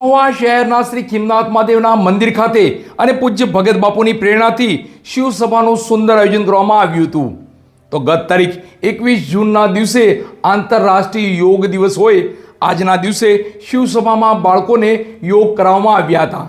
મહુવા શહેરના શ્રી ખીમનાથ મહાદેવના મંદિર ખાતે અને પૂજ્ય ભગત બાપુની પ્રેરણાથી શિવસભાનું સુંદર આયોજન કરવામાં આવ્યું હતું. તો ગત તારીખ એકવીસ જૂનના દિવસે આંતરરાષ્ટ્રીય યોગ દિવસ હોય, આજના દિવસે શિવસભામાં બાળકોને યોગ કરાવવામાં આવ્યા હતા.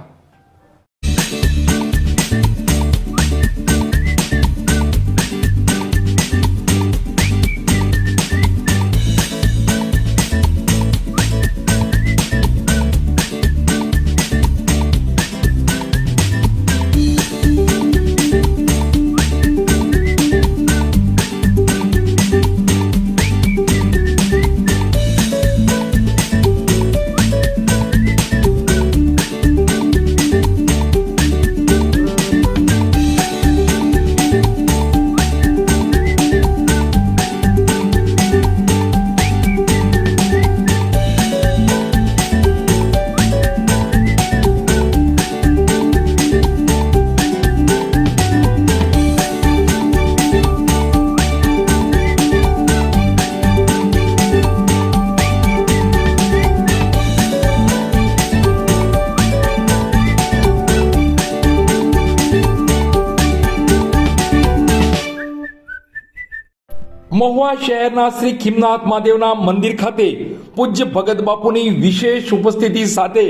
મહુવા શહેરના શ્રી ખીમનાથ મહાદેવના મંદિર ખાતે પૂજ્ય ભગત બાપુની વિશેષ ઉપસ્થિતિ સાથે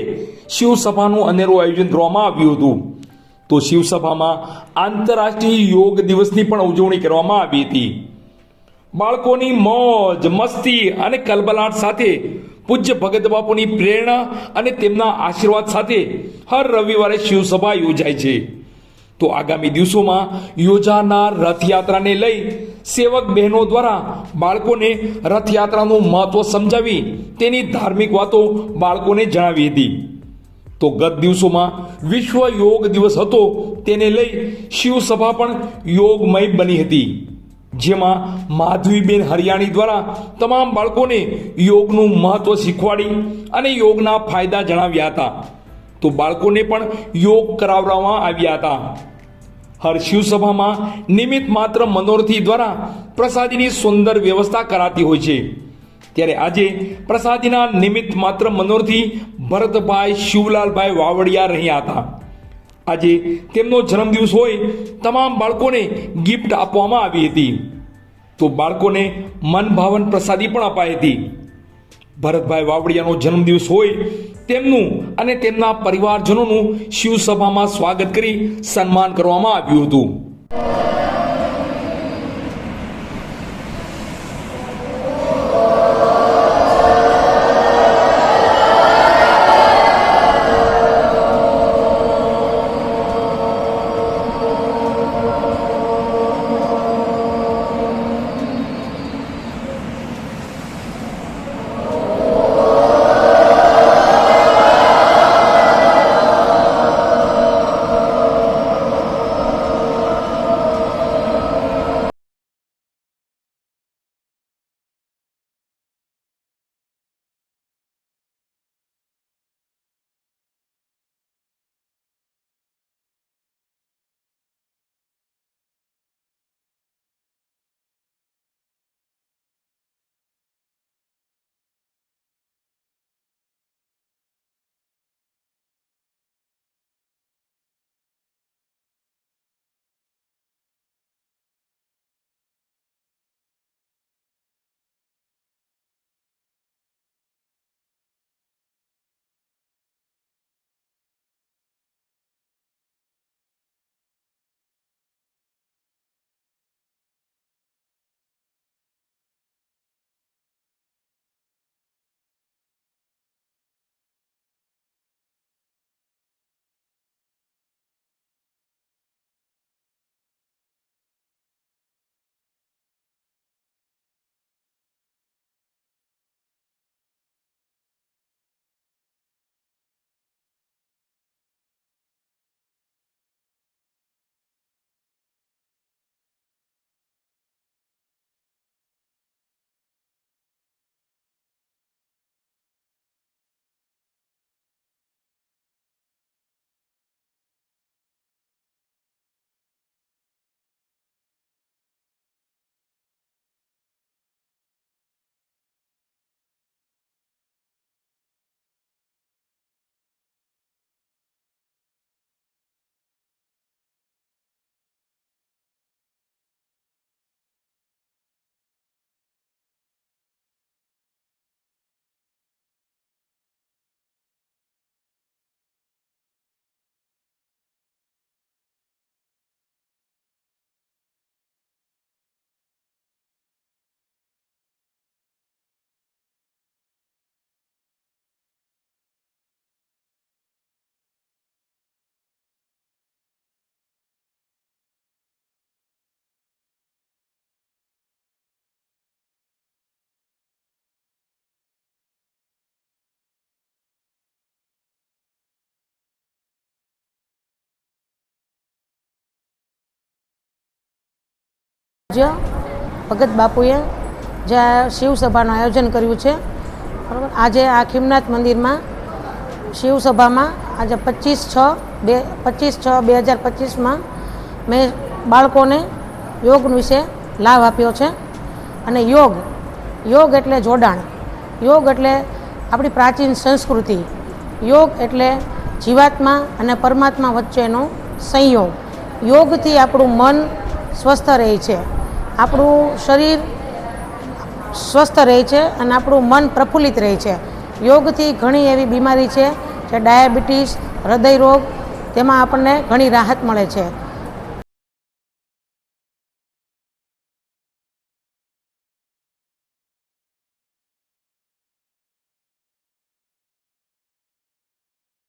શિવસભાનું અનેરું આયોજન કરવામાં આવ્યું હતું. તો શિવસભામાં આંતરરાષ્ટ્રીય યોગ દિવસની પણ ઉજવણી કરવામાં આવી હતી. બાળકોની મોજ, મસ્તી અને કલબલાટ સાથે પૂજ્ય ભગત બાપુની પ્રેરણા અને તેમના આશીર્વાદ સાથે હર રવિવારે શિવસભા યોજાય છે. તો આગામી દિવસોમાં યોજાનાર રથયાત્રાને લઈ સેવક બહેનો દ્વારા બાળકોને રથયાત્રાનું મહત્વ સમજાવી તેની ધાર્મિક વાતો બાળકોને જણાવી હતી. તો ગત દિવસોમાં વિશ્વ યોગ દિવસ હતો તેને લઈ શિવસભા પણ યોગમય બની હતી. જેમાં માધવીબેન હરિયાણી દ્વારા તમામ બાળકોને યોગનું મહત્વ શીખવાડી અને યોગના ફાયદા જણાવ્યા હતા. તો બાળકોને પણ યોગ કરાવવામાં આવ્યા હતા. હર શિવસભામાં નિમિત્ત માત્ર મનોરથી દ્વારા પ્રસાદીની સુંદર વ્યવસ્થા કરાતી હોય છે. ત્યારે આજે પ્રસાદીના નિમિત્ત માત્ર મનોરથી ભરતભાઈ શિવલાલભાઈ વાવડિયા રહ્યા હતા. આજે તેમનો જન્મદિવસ હોય તમામ બાળકોને ગિફ્ટ આપવામાં આવી હતી. તો બાળકોને મનભાવન પ્રસાદી પણ અપાઈ હતી. ભરતભાઈ વાવડિયાનો જન્મદિવસ હોય તેમનું અને તેમના પરિવારજનોનું શિવસભામાં સ્વાગત કરી સન્માન કરવામાં આવ્યું હતું. પૂજ્ય ભગત બાપુએ જે શિવસભાનું આયોજન કર્યું છે, બરાબર? આજે આ ખીમનાથ મંદિરમાં શિવસભામાં આજે પચીસ છ બે, પચીસ છ બે હજાર પચીસમાં મેં બાળકોને યોગ વિશે લાભ આપ્યો છે. અને યોગ યોગ એટલે જોડાણ. યોગ એટલે આપણી પ્રાચીન સંસ્કૃતિ. યોગ એટલે જીવાત્મા અને પરમાત્મા વચ્ચેનો સંયોગ. યોગથી આપણું મન સ્વસ્થ રહે છે. આપણું શરીર સ્વસ્થ રહે છે અને આપણું મન પ્રફુલ્લિત રહે છે. યોગથી ઘણી એવી બીમારી છે, જે ડાયાબિટીસ, હૃદય રોગ, તેમાં આપણને ઘણી રાહત મળે છે.